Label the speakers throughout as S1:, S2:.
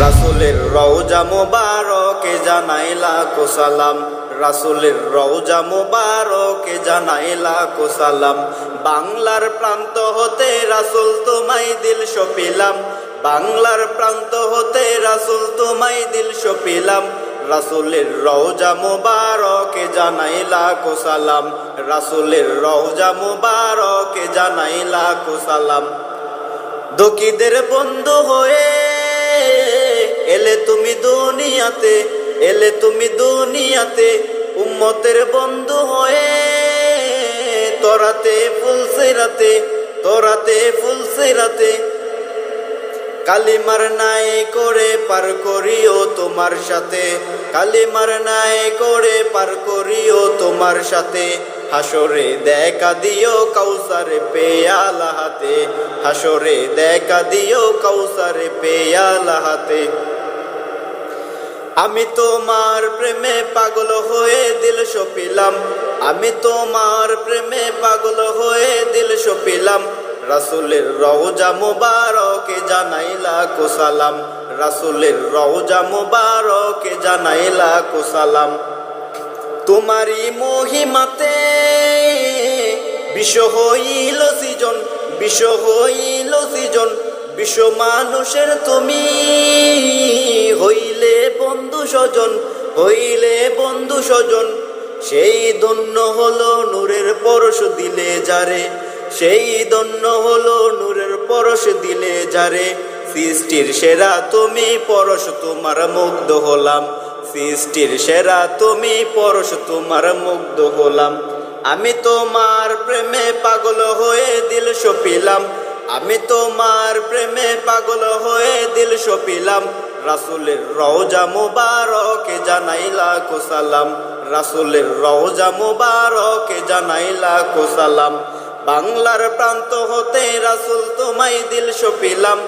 S1: রাসুলের রওজা মোবারকে জানাইলা কোসালাম রাসুলের রওজা মোবারকে জানাইলা কোসালাম বাংলার প্রান্ত হতে রাসুল তোমায় দিল সপিলাম। বাংলার প্রান্ত হতে রাসুল তোমায় দিল সপিলাম। রাসুলের রওজা মোবারকে জানাইলা কোসালাম রাসুলের রওজা মোবারকে জানাইলা কোসালাম দকিদের বন্ধু হয়ে দুনিয়াতে, এলে তুমি দুনিয়াতে উম্মতের বন্ধু হয়ে। তোরাতে ফুলসেরাতে তোরাতে ফুলসেরাতে কালিমার নাই করে পার করিও তোমার সাথে। কালিমার নাই করে পার করিও তোমার সাথে। হাসরে দেখা দিও কাউসারে পেয়ালা হাতে। হাসরে দেখা দিও কাউসারে পেয়ালা হাতে। আমি তোমার প্রেমে পাগল হয়ে দিল সপিলাম। আমি তোমার প্রেমে পাগল হয়ে দিল সপিলাম। রাসুলের রওজা মুবারকে জানাইলা কোসালাম রাসুলের রওজা মুবারকে জানাইলা কোসালাম তোমারই মহিমাতে বিশ্ব হইল সৃজন বিশ্ব হইল সৃজন। বিশ্ব মানুষের তুমি স্বজন। সেই ধন্য হলো নূরের পরশ দিলে যারে। সেই ধন্য হলো নূরের পরশ দিলে যারে। সৃষ্টির সেরা তুমি, পরশ তোমার মুগ্ধ হলাম। সৃষ্টির সেরা তুমি, পরশ তোমার মুগ্ধ হলাম। আমি তোমার প্রেমে পাগল হয়ে দিল সপিলাম। আমি তোমার প্রেমে পাগল হয়ে দিল সপিলাম। রাসুলের রওজা মুবারকে জানাইলা কোসালাম রাসুলের রওজা মুবারকে জানাইলা কোসালাম বাংলার প্রান্ত হতে রাসুল তোমায় দিল সপিলাম।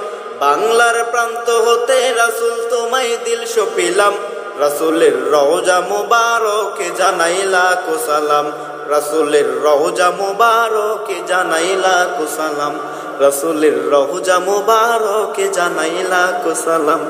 S1: বাংলার প্রান্ত হতে রাসুল তোমায় দিল সপিলাম। রাসুলের রওজা মুবারকে জানাইলা কুসালাম রাসুলের রওজা মুবারকে জানাইলা কুসালাম রাসুলের রওজা মুবারকে জানাইলা কুসালাম